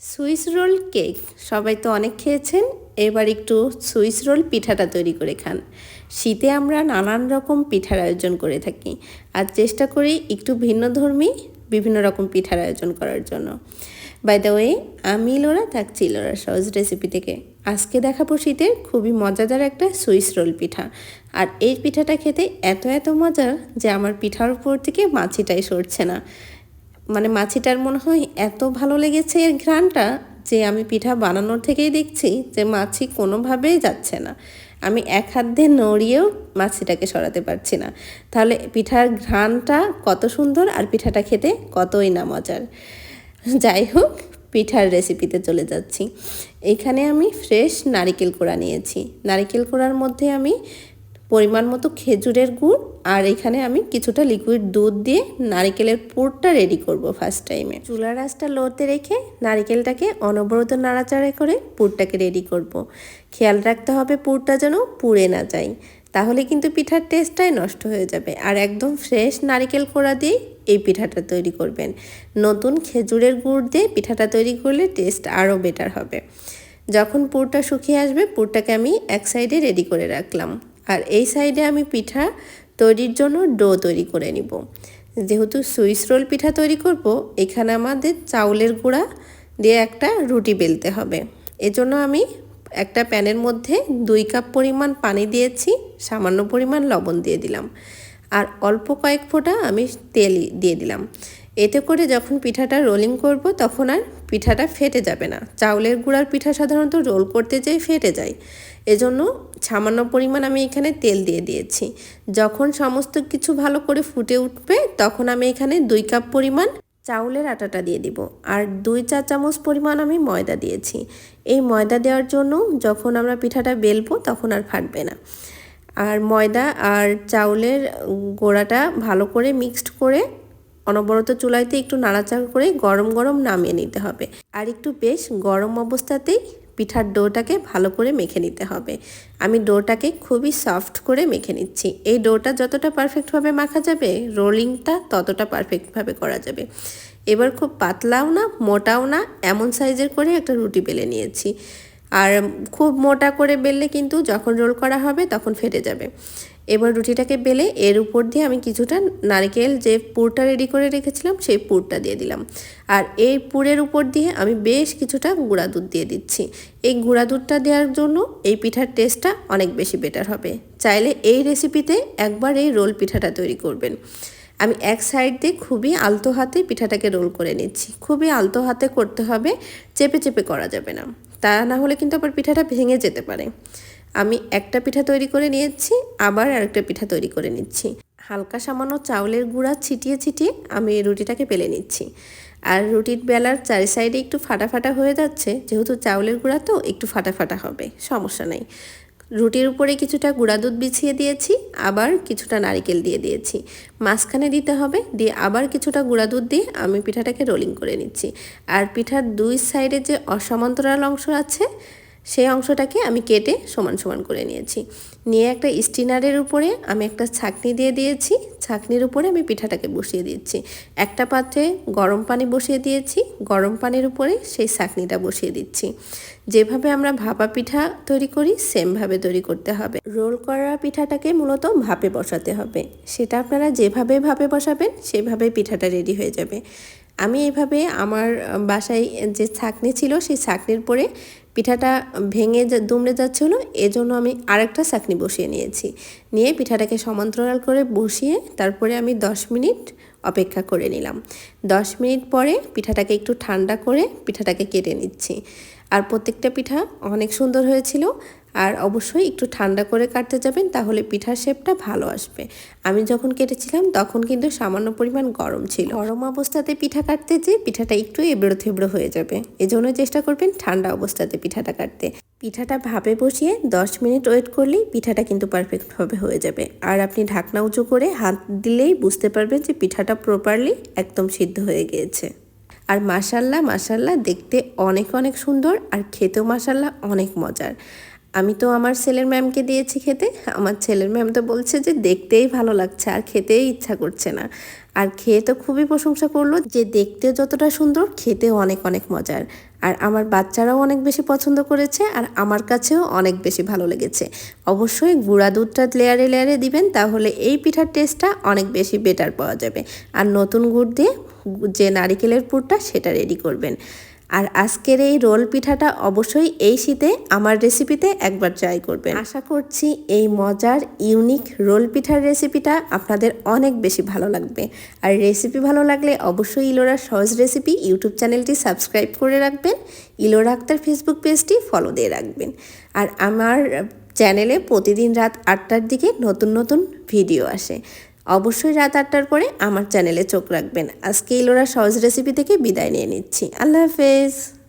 Swiss roll cake. সবাই তো অনেক খেয়েছেন। এবার একটু সুইস রোল পিঠাটা তৈরি করে খান। শীতে আমরা নানান রকম পিঠার আয়োজন করে থাকি। আর চেষ্টা করি একটু ভিন্ন ধর্মী, বিভিন্ন রকম পিঠার আয়োজন করার জন্য। বাই দ্য ওয়ে আমি লোরা থাকছি লোরা সহজ রেসিপি থেকে। আজকে দেখাবো শীতের খুবই মজাদার একটা সুইস রোল পিঠা। আর এই পিঠাটা খেতে এত এত মজার যে আমার পিঠার উপর থেকে মাছিটাই সরছে না। মানে মাছিটার মনে হয় এত ভালো লেগেছে এর ঘ্রাণটা যে আমি পিঠা বানানোর থেকেই দেখছি যে মাছি কোনোভাবেই যাচ্ছে না। আমি এক হাত দিয়ে নড়িয়েও মাছিটাকে সরাতে পারছি না। তাহলে পিঠার ঘ্রাণটা কত সুন্দর আর পিঠাটা খেতে কতই না মজার। যাই হোক, পিঠার রেসিপিতে চলে যাচ্ছি। এখানে আমি ফ্রেশ নারিকেল কোড়া নিয়েছি। নারিকেল কোড়ার মধ্যে আমি পরিমাণ মতো খেজুরের গুড় আর এখানে আমি কিছুটা লিকুইড দুধ দিয়ে নারিকেলের পুরটা রেডি করব ফার্স্ট টাইমে চুলার আঁচটা লোতে রেখে নারিকেলটাকে অনবরত নাড়াচাড়া করে পুরটাকে রেডি করব। খেয়াল রাখতে হবে পুরটা যেন পুড়ে না যায়, তাহলে কিন্তু পিঠার টেস্টটাই নষ্ট হয়ে যাবে আর একদম ফ্রেশ নারিকেল কোড়া দিয়ে এই পিঠাটা তৈরি করবেন। নতুন খেজুরের গুড় দিয়ে পিঠাটা তৈরি করলে টেস্ট আরও বেটার হবে। যখন পুরটা শুকিয়ে আসবে পুরটাকে আমি এক সাইডে রেডি করে রাখলাম। আর এই সাইডে আমি পিঠা তৈরির জন্য ডো তৈরি করে নিব। যেহেতু সুইস রোল পিঠা তৈরি করব, এখানে আমাদের চাউলের গুঁড়া দিয়ে একটা রুটি বেলতে হবে। এজন্য আমি একটা প্যানের মধ্যে দুই কাপ পরিমাণ পানি দিয়েছি, সামান্য পরিমাণ লবণ দিয়ে দিলাম। আর অল্প কয়েক ফোঁটা আমি তেল দিয়ে দিলাম। এতে করে যখন পিঠাটা রোলিং করব, তখন আর পিঠাটা ফেটে যাবে না। চাউলের গুঁড়ার পিঠা সাধারণত রোল করতে যেয়ে ফেটে যায়। এজন্য সামান্য পরিমাণ আমি এখানে তেল দিয়ে দিয়েছি। যখন সমস্ত কিছু ভালো করে ফুটে উঠবে, তখন আমি এখানে দুই কাপ পরিমাণ চাউলের আটাটা দিয়ে দিব। আর দুই চা চামচ পরিমাণ আমি ময়দা দিয়েছি। এই ময়দা দেওয়ার জন্য যখন আমরা পিঠাটা বেলবো, তখন আর ফাটবে না। আর ময়দা আর চাউলের গোড়াটা ভালো করে মিক্সড করে অনবরত চুলাইতে একটু নাড়াচাড়া করে গরম গরম নামিয়ে নিতে হবে। আর একটু বেশ গরম অবস্থাতেই পিঠার ডোটাকে ভালো করে মেখে নিতে হবে। আমি ডোটাকে খুবই সফট করে মেখে নিচ্ছি। এই ডোটা যতটা পারফেক্টভাবে মাখা যাবে, রোলিংটা ততটা পারফেক্টভাবে করা যাবে। এবার খুব পাতলাও না, মোটাও না, এমন সাইজের করে একটা রুটি বেলে নিয়েছি। আর খুব মোটা করে বেললে কিন্তু যখন রোল করা হবে তখন ফেটে যাবে। এবার রুটিটাকে বেলে এর উপর দিয়ে আমি কিছুটা নারকেল যে পুরটা রেডি করে রেখেছিলাম, সেই পুরটা দিয়ে দিলাম। আর এই পুরের উপর দিয়ে আমি বেশ কিছুটা গুঁড়া দুধ দিয়ে দিচ্ছি। এই গুঁড়া দুধটা দেওয়ার জন্য এই পিঠার টেস্টটা অনেক বেশি বেটার হবে। চাইলে এই রেসিপিতে একবার এই রোল পিঠাটা তৈরি করবেন। আমি এক সাইড দিয়ে খুবই আলতো হাতে পিঠাটাকে রোল করে নিচ্ছি। খুবই আলতো হাতে করতে হবে, চেপে চেপে করা যাবে না। তা না হলে কিন্তু আবার পিঠাটা ভেঙে যেতে পারে। আমি একটা পিঠা তৈরি করে নিয়েছি, আবার আরেকটা পিঠা তৈরি করে নিচ্ছি। হালকা সামান্য চাউলের গুঁড়া ছিটিয়ে ছিটিয়ে আমি রুটিটাকে পেলে নিচ্ছি। আর রুটির বেলার চারি সাইডে একটু ফাটা ফাটা হয়ে যাচ্ছে, যেহেতু চাউলের গুঁড়া তো একটু ফাটা ফাটা হবে, সমস্যা নেই। রুটির উপরে কিছুটা গুঁড়া দুধ বিছিয়ে দিয়েছি, আবার কিছুটা নারিকেল দিয়ে দিয়েছি। মাঝখানে দিতে হবে, দিয়ে আবার কিছুটা গুঁড়া দুধ দিয়ে আমি পিঠাটাকে রোলিং করে নিচ্ছি। আর পিঠার দুই সাইডে যে অসমান্তরাল অংশ আছে সেই অংশটাকে আমি কেটে সমান সমান করে নিয়েছি। নিয়ে একটা স্টিনারের উপরে আমি একটা ছাকনি দিয়ে দিয়েছি। ছাকনির উপরে আমি পিঠাটাকে বসিয়ে দিচ্ছি। একটা পাত্রে গরম পানি বসিয়ে দিয়েছি। গরম পানির উপরে সেই ছাকনিটা বসিয়ে দিচ্ছি। যেভাবে আমরা ভাপা পিঠা তৈরি করি, সেমভাবে তৈরি করতে হবে। রোল করা পিঠাটাকে মূলত ভাপে বসাতে হবে। সেটা আপনারা যেভাবে ভাপে বসাবেন, সেভাবে পিঠাটা রেডি হয়ে যাবে। আমি এভাবে আমার বাসায় যে ছাকনি ছিল, সেই ছাকনির পরে পিঠাটা ভেঙে যা দুমড়ে যাচ্ছিল, এজন্য আমি আরেকটা চাকনি বসিয়ে নিয়েছি। নিয়ে পিঠাটাকে সমান্তরাল করে বসিয়ে তারপরে আমি দশ মিনিট অপেক্ষা করে নিলাম। দশ মিনিট পরে পিঠাটাকে একটু ঠান্ডা করে পিঠাটাকে কেটে নিচ্ছি। আর প্রত্যেকটা পিঠা অনেক সুন্দর হয়েছিল। আর অবশ্যই একটু ঠান্ডা করে কাটতে যাবেন, তাহলে পিঠার শেপটা ভালো আসবে। আমি যখন কেটেছিলাম, তখন কিন্তু সামান্য পরিমাণ গরম ছিল। গরম অবস্থাতে পিঠা কাটতে যে পিঠাটা একটু এবড়ো থেবড়ো হয়ে যাবে। এজন্য চেষ্টা করবেন ঠান্ডা অবস্থাতে পিঠাটা কাটতে। পিঠাটা ভাপে বসিয়ে দশ মিনিট ওয়েট করলেই পিঠাটা কিন্তু পারফেক্টভাবে হয়ে যাবে। আর আপনি ঢাকনা উঁচু করে হাত দিলেই বুঝতে পারবেন যে পিঠাটা প্রপারলি একদম সিদ্ধ হয়ে গিয়েছে। আর মাসাল্লাহ মাসাল্লাহ দেখতে অনেক অনেক সুন্দর আর খেতেও মাসাল্লাহ অনেক মজার। আমি তো আমার ছেলের ম্যামকে দিয়েছি খেতে। আমার ছেলের ম্যাম তো বলছে যে দেখতেই ভালো লাগছে, আর খেতেই ইচ্ছা করছে না। আর খেয়ে তো খুবই প্রশংসা করল যে দেখতে যতটা সুন্দর, খেতেও অনেক অনেক মজার। আর আমার বাচ্চারাও অনেক বেশি পছন্দ করেছে, আর আমার কাছেও অনেক বেশি ভালো লেগেছে। অবশ্যই গুঁড়া দুধটা লেয়ারে লেয়ারে দিবেন, তাহলে এই পিঠার টেস্টটা অনেক বেশি বেটার পাওয়া যাবে। আর নতুন গুড় দিয়ে যে নারিকেলের পুরটা, সেটা রেডি করবেন। আর আজকের এই রোল পিঠাটা অবশ্যই এই শীতে আমার রেসিপিতে একবার ট্রাই করবেন। আশা করছি এই মজার ইউনিক রোল পিঠার রেসিপিটা আপনাদের অনেক বেশি ভালো লাগবে। আর রেসিপি ভালো লাগলে অবশ্যই ইলোরা সহজ রেসিপি ইউটিউব চ্যানেলটি সাবস্ক্রাইব করে রাখবেন ইলোরা আক্তার ফেসবুক পেজটি ফলো দিয়ে রাখবেন। আর আমার চ্যানেলে প্রতিদিন রাত আটটার দিকে নতুন নতুন ভিডিও আসে। অবশ্যই রাত আটটার পরে আমার চ্যানেলে চোখ রাখবেন। আজকে ইলোরা সহজ রেসিপি থেকে বিদায় নিয়ে নিচ্ছি। আল্লাহ হাফেজ।